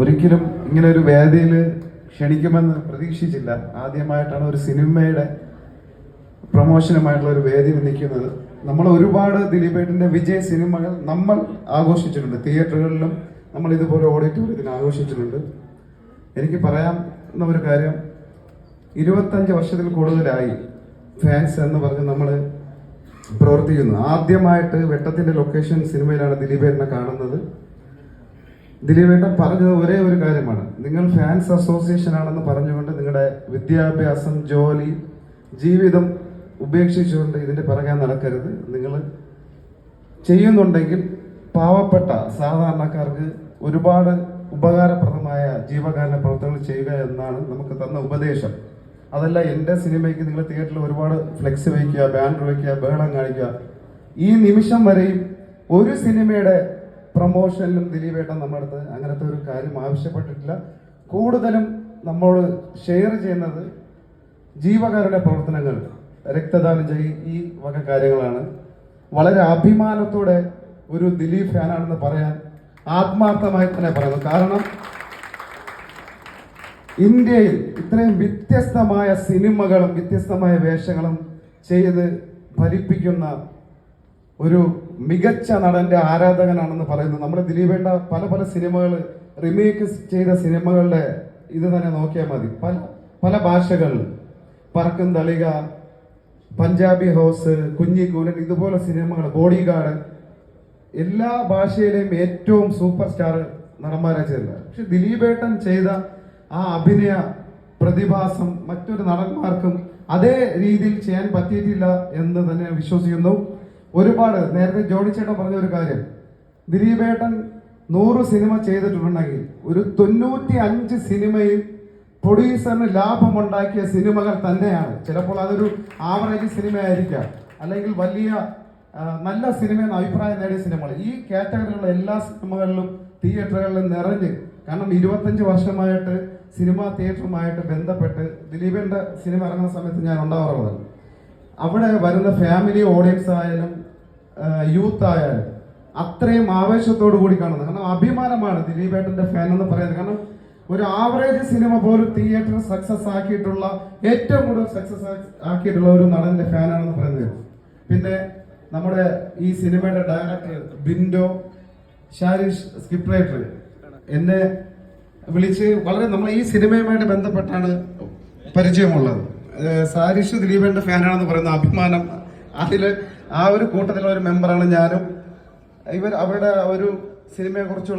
ഒരിക്കലും ഇങ്ങനെ ഒരു വേദിയിൽ ക്ഷണിക്കുമെന്ന് പ്രതീക്ഷിച്ചില്ല. ആദ്യമായിട്ടാണ് ഒരു സിനിമയുടെ പ്രൊമോഷനുമായിട്ടുള്ള ഒരു വേദിയിൽ നിൽക്കുന്നത്. നമ്മൾ ഒരുപാട് ദിലീപേട്ടിന്റെ വിജയ സിനിമകൾ നമ്മൾ ആഘോഷിച്ചിട്ടുണ്ട്. തിയേറ്ററുകളിലും നമ്മൾ ഇതുപോലെ ഓഡിറ്റോറിയത്തിൽ ആഘോഷിച്ചിട്ടുണ്ട്. എനിക്ക് പറയാൻ ഒരു കാര്യം ഇരുപത്തഞ്ച് വർഷത്തിൽ കൂടുതലായി ഫാൻസ് എന്ന് പറഞ്ഞ് നമ്മൾ പ്രവർത്തിക്കുന്നു. ആദ്യമായിട്ട് വെട്ടത്തിന്റെ ലൊക്കേഷൻ സിനിമയിലാണ് ദിലീപേട്ടനെ കാണുന്നത്. ദിലീപേട്ടൻ പറഞ്ഞത് ഒരേ ഒരു കാര്യമാണ്. നിങ്ങൾ ഫാൻസ് അസോസിയേഷൻ ആണെന്ന് പറഞ്ഞുകൊണ്ട് നിങ്ങളുടെ വിദ്യാഭ്യാസം ജോലി ജീവിതം ഉപേക്ഷിച്ചുകൊണ്ട് ഇതിന്റെ പിറകെ നടക്കരുത്. നിങ്ങൾ ചെയ്യുന്നുണ്ടെങ്കിൽ പാവപ്പെട്ട സാധാരണക്കാർക്ക് ഒരുപാട് ഉപകാരപ്രദമായ ജീവകാരുണ്യ പ്രവർത്തനങ്ങൾ ചെയ്യുക എന്നാണ് നമുക്ക് തന്ന ഉപദേശം. അതല്ല എന്റെ സിനിമയ്ക്ക് നിങ്ങൾ തിയേറ്ററിൽ ഒരുപാട് ഫ്ലെക്സ് വയ്ക്കുക ബാനർ വയ്ക്കുക ബഹളം കാണിക്കുക. ഈ നിമിഷം വരെയും ഒരു സിനിമയുടെ പ്രൊമോഷനിലും ദിലീപേട്ടൻ നമ്മുടെ അടുത്ത് അങ്ങനത്തെ ഒരു കാര്യം ആവശ്യപ്പെട്ടിട്ടില്ല. കൂടുതലും നമ്മൾ ഷെയർ ചെയ്യുന്നത് ജീവകാരുടെ പ്രവർത്തനങ്ങൾ രക്തദാനം ചെയ്യും ഈ വക കാര്യങ്ങളാണ്. വളരെ അഭിമാനത്തോടെ ഒരു ദിലീപ് ഫാനാണെന്ന് പറയാൻ ആത്മാർത്ഥമായി തന്നെ പറയുന്നു. കാരണം ഇന്ത്യയിൽ ഇത്രയും വ്യത്യസ്തമായ സിനിമകളും വ്യത്യസ്തമായ വേഷങ്ങളും ചെയ്ത് ഫലിപ്പിക്കുന്ന ഒരു മികച്ച നടന്റെ ആരാധകനാണെന്ന് പറയുന്നു. നമ്മുടെ ദിലീപേണ്ട പല പല സിനിമകൾ റിമേക്ക് ചെയ്ത സിനിമകളുടെ ഇത് തന്നെ നോക്കിയാൽ മതി. പല പല ഭാഷകൾ. പറക്കും തളിക പഞ്ചാബി ഹൗസ് കുഞ്ഞിക്കൂലൻ ഇതുപോലെ സിനിമകൾ ബോഡി ഗാർഡ് എല്ലാ ഭാഷയിലെയും ഏറ്റവും സൂപ്പർ സ്റ്റാർ നടന്മാരെ ചെയ്തത്. പക്ഷെ ദിലീപേട്ടൻ ചെയ്ത ആ അഭിനയ പ്രതിഭാസം മറ്റൊരു നടന്മാർക്കും അതേ രീതിയിൽ ചെയ്യാൻ പറ്റിയിട്ടില്ല എന്ന് തന്നെ വിശ്വസിക്കുന്നു. ഒരുപാട് നേരത്തെ ജോണി ചേട്ടൻ പറഞ്ഞ ഒരു കാര്യം. ദിലീപേട്ടൻ നൂറ് സിനിമ ചെയ്തിട്ടുണ്ടെങ്കിൽ ഒരു തൊണ്ണൂറ്റി അഞ്ച് സിനിമയിൽ പ്രൊഡ്യൂസറിന് ലാഭമുണ്ടാക്കിയ സിനിമകൾ തന്നെയാണ്. ചിലപ്പോൾ അതൊരു ആവറേജ് സിനിമ ആയിരിക്കാം അല്ലെങ്കിൽ വലിയ നല്ല സിനിമ എന്ന അഭിപ്രായം നേടിയ സിനിമകൾ. ഈ കാറ്റഗറിയിലുള്ള എല്ലാ സിനിമകളിലും തിയേറ്ററുകളിലും നിറഞ്ഞ് കാരണം ഇരുപത്തഞ്ച് വർഷമായിട്ട് സിനിമാ തിയേറ്ററുമായിട്ട് ബന്ധപ്പെട്ട് ദിലീപിന്റെ സിനിമ ഇറങ്ങുന്ന സമയത്ത് ഞാൻ ഉണ്ടാവാറുള്ളത്. അവിടെ വരുന്ന ഫാമിലി ഓഡിയൻസ് ആയാലും യൂത്ത് ആയാലും അത്രയും ആവേശത്തോടു കൂടി കാണുന്നത്. കാരണം അഭിമാനമാണ് ദിലീപേട്ടന്റെ ഫാൻ എന്ന് പറയുന്നത് കാരണം ഒരു ആവറേജ് സിനിമ പോലും തിയേറ്റർ സക്സസ് ആക്കിയിട്ടുള്ള ഏറ്റവും കൂടുതൽ സക്സസ് ആക്കിയിട്ടുള്ള ഒരു നടന്റെ ഫാനാണെന്ന് പറയുന്നത് പിന്നെ നമ്മുടെ ഈ സിനിമയുടെ director Bindo Sharish script writer എന്നെ വിളിച്ച് വളരെ നമ്മൾ ഈ സിനിമയുമായിട്ട് ബന്ധപ്പെട്ടാണ് പരിചയമുള്ളത്. സാരിഷ് ദിലീപേന്റെ ഫാനാണെന്ന് പറയുന്ന അഭിമാനം അതിൽ ആ ഒരു കൂട്ടത്തിലുള്ള ഒരു മെമ്പറാണ് ഞാനും. ഇവർ അവരുടെ ഒരു സിനിമയെ കുറിച്ചുള്ള